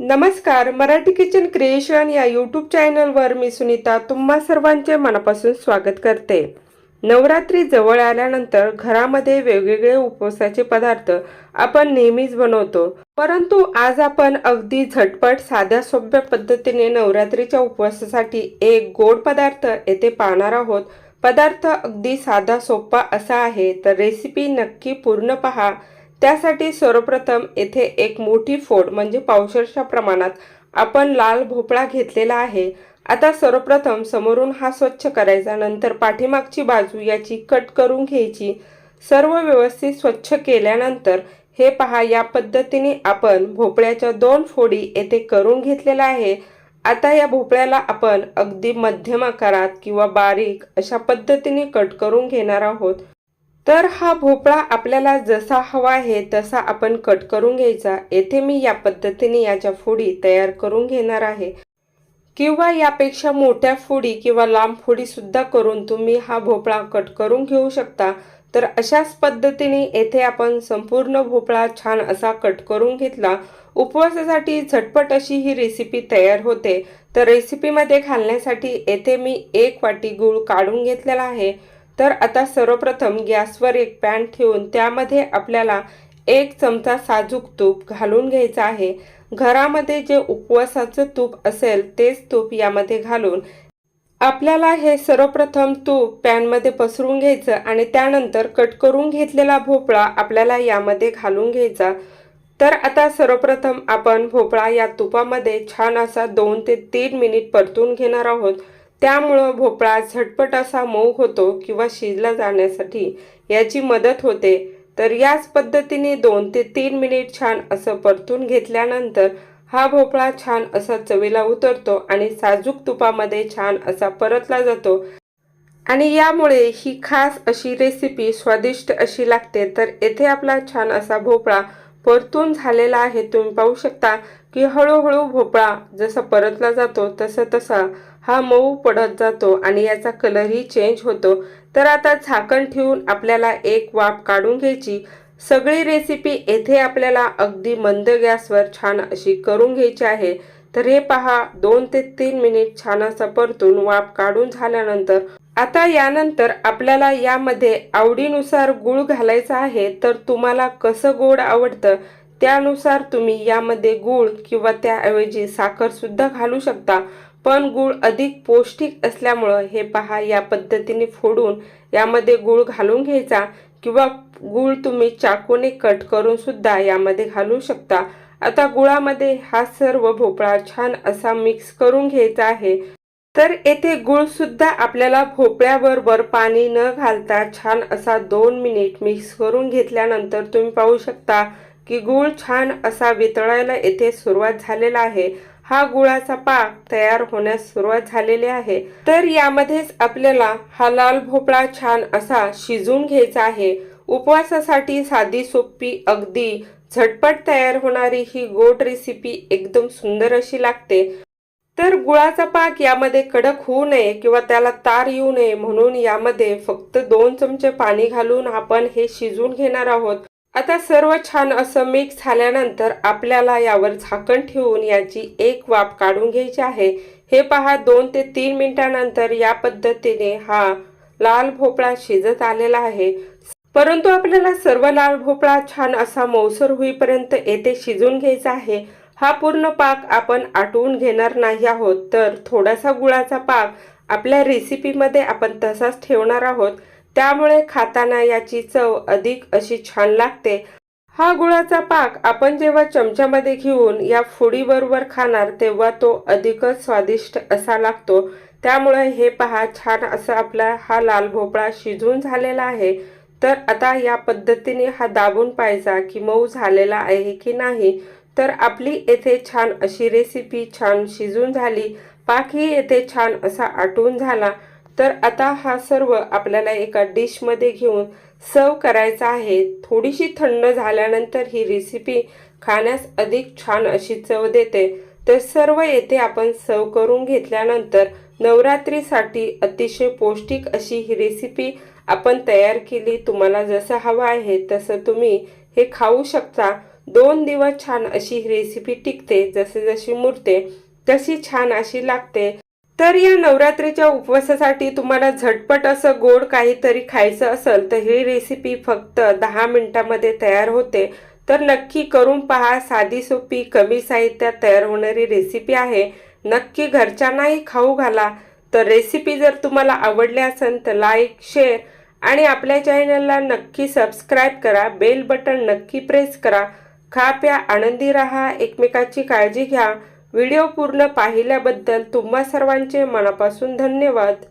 नमस्कार Marathi kitchen creation या YouTube चॅनलवर मी सुनीता तुम्हा सर्वांचे मनापासून स्वागत करते. नवरात्री जवळ आल्यानंतर घरामध्ये वेगवेगळे उपवासाचे पदार्थ आपण नेहमीच बनवतो. परंतु आज आपण अगदी झटपट साध्या सोप्या पद्धतीने नवरात्रीच्या उपवासासाठी एक गोड पदार्थ येथे पाहणार आहोत. पदार्थ अगदी साधा सोपा असा आहे तर रेसिपी नक्की पूर्ण पहा. त्यासाठी सर्वप्रथम येथे एक मोठी फोड म्हणजे पावशरच्या प्रमाणात आपण लाल भोपळा घेतलेला आहे. आता सर्वप्रथम समोरून हा स्वच्छ करायचा नंतर पाठीमागची बाजू याची कट करून घ्यायची. सर्व व्यवस्थित स्वच्छ केल्यानंतर हे पहा या पद्धतीने आपण भोपळ्याच्या दोन फोडी येथे करून घेतलेला आहे. आता या भोपळ्याला आपण अगदी मध्यम आकारात किंवा बारीक अशा पद्धतीने कट करून घेणार आहोत. तर हा भोपळा आपल्याला जसा हवा आहे तसा आपण कट करून घ्यायचा. येथे मी या पद्धतीने याच्या फोडी तयार करून घेणार आहे. किंवा यापेक्षा मोठ्या फोडी किंवा लांब फोडीसुद्धा करून तुम्ही हा भोपळा कट करून घेऊ शकता. तर अशाच पद्धतीने येथे आपण संपूर्ण भोपळा छान असा कट करून घेतला. उपवासासाठी झटपट अशी ही रेसिपी तयार होते. तर रेसिपीमध्ये घालण्यासाठी येथे मी एक वाटी गूळ काढून घेतलेला आहे. तर आता सर्वप्रथम गॅसवर एक पॅन ठेवून त्यामध्ये आपल्याला एक चमचा साजूक तूप घालून घ्यायचं आहे. घरामध्ये जे उपवासाचं तूप असेल तेच तूप यामध्ये घालून आपल्याला हे सर्वप्रथम तूप पॅनमध्ये पसरून घ्यायचं आणि त्यानंतर कट करून घेतलेला भोपळा आपल्याला यामध्ये घालून घ्यायचा. तर आता सर्वप्रथम आपण भोपळा या तुपामध्ये छान असा दोन ते तीन मिनिट परतून घेणार आहोत. त्यामुळं भोपळा झटपट असा मऊ होतो किंवा शिजला जाण्यासाठी याची मदत होते. तर याच पद्धतीने दोन ते तीन मिनिट छान असं परतून घेतल्यानंतर हा भोपळा छान असा चवीला उतरतो आणि साजूक तुपामध्ये छान असा परतला जातो. आणि यामुळे ही खास अशी रेसिपी स्वादिष्ट अशी लागते. तर येथे आपला छान असा भोपळा परतून झालेला आहे. तुम्ही पाहू शकता की हळूहळू भोपळा जसा परतला जातो तसं तसा हा मऊ पडत जातो आणि याचा कलरही चेंज होतो. तर आता झाकण ठेवून आपल्याला एक वाफ काढून घ्यायची. सगळी रेसिपी येथे आपल्याला अगदी मंद गॅसवर छान अशी करून घ्यायची आहे. तर हे पहा दोन ते तीन मिनिट छान असं परतून वाफ काढून झाल्यानंतर. आता यानंतर आपल्याला यामध्ये आवडीनुसार गूळ घालायचा आहे. तर तुम्हाला कसं गोड आवडतं त्यानुसार तुम्ही यामध्ये गूळ किंवा त्याऐवजी साखरसुद्धा घालू शकता. पण गूळ अधिक पौष्टिक असल्यामुळं हे पहा या पद्धतीने फोडून यामध्ये गूळ घालून घ्यायचा किंवा गूळ तुम्ही चाकूने कट करून सुद्धा यामध्ये घालू शकता. आता गुळामध्ये हा सर्व भोपळा छान असा मिक्स करून घ्यायचा आहे. तर येथे गुळ सुद्धा आपल्याला भोपळ्याबरोबर पाणी न घालता छान असा दोन मिनिट मिक्स करून घेतल्यानंतर तुम्ही पाहू शकता. की गूळ छान असा वितळायला येथे सुरुवात झालेला आहे. हा गुळाचा पाक तयार होण्यास सुरुवात झालेली आहे. तर यामध्येच आपल्याला हा लाल भोपळा छान असा शिजून घ्यायचा आहे. उपवासासाठी साधी सोपी अगदी झटपट तयार होणारी ही गोड रेसिपी एकदम सुंदर अशी लागते. तर गुळाचा पाक यामध्ये कडक होऊ नये किंवा त्याला तार येऊ नये म्हणून यामध्ये फक्त दोन चमचे पाणी घालून आपण हे शिजून घेणार आहोत. आता सर्व छान असं मिक्स झाल्यानंतर आपल्याला यावर झाकण ठेवून याची एक वाफ काढून घ्यायची आहे. हे पहा दोन ते तीन मिनिटानंतर या पद्धतीने हा लाल भोपळा शिजत आलेला आहे. परंतु आपल्याला सर्व लाल भोपळा छान असा मौसर होईपर्यंत येथे शिजून घ्यायचा आहे. हा पूर्ण पाक आपण आटवून घेणार नाही आहोत तर थोडासा गुळाचा पाक आपल्या रेसिपीमध्ये आपण तसाच ठेवणार आहोत. त्यामुळे खाताना याची चव अधिक अशी छान लागते. हा गुळाचा पाक आपण जेव्हा चमच्यामध्ये घेऊन या फोडीबरोबर खाणार तेव्हा तो अधिकच स्वादिष्ट असा लागतो. त्यामुळे हे पहा छान असा आपला हा लाल भोपळा शिजून झालेला आहे. तर आता या पद्धतीने हा दाबून पाहायचा की मऊ झालेला आहे की नाही. तर आपली येथे छान अशी रेसिपी छान शिजून झाली. पाकही येथे छान असा आटून झाला. तर आता हा सर्व आपल्याला एका डिशमध्ये घेऊन सर्व करायचा आहे. थोडीशी थंड झाल्यानंतर ही रेसिपी खाण्यास अधिक छान अशी चव देते. तर सर्व येथे आपण सर्व करून घेतल्यानंतर नवरात्रीसाठी अतिशय पौष्टिक अशी ही रेसिपी आपण तयार केली. तुम्हाला जसं हवं आहे तसं तुम्ही हे खाऊ शकता. दोन दिवस छान अशी ही रेसिपी टिकते. जसे जशी मुरते तशी छान अशी लागते. तर या नवरात्रीच्या उपवासासाठी तुम्हाला झटपट असं गोड काहीतरी खायचं असेल तर ही रेसिपी फक्त दहा मिनिटामध्ये तयार होते. तर नक्की करून पहा साधी सोपी कमी साहित्यात तयार होणारी रेसिपी आहे. नक्की घरच्यांनाही खाऊ घाला. तर रेसिपी जर तुम्हाला आवडली असेल तर लाईक शेअर आणि आपल्या चॅनलला नक्की सबस्क्राईब करा. बेल बटन नक्की प्रेस करा. खा प्या आनंदी राहा एकमेकाची काळजी घ्या. व्हिडिओ पूर्ण पाहिल्याबद्दल तुम्हा सर्वांचे मनापासून धन्यवाद.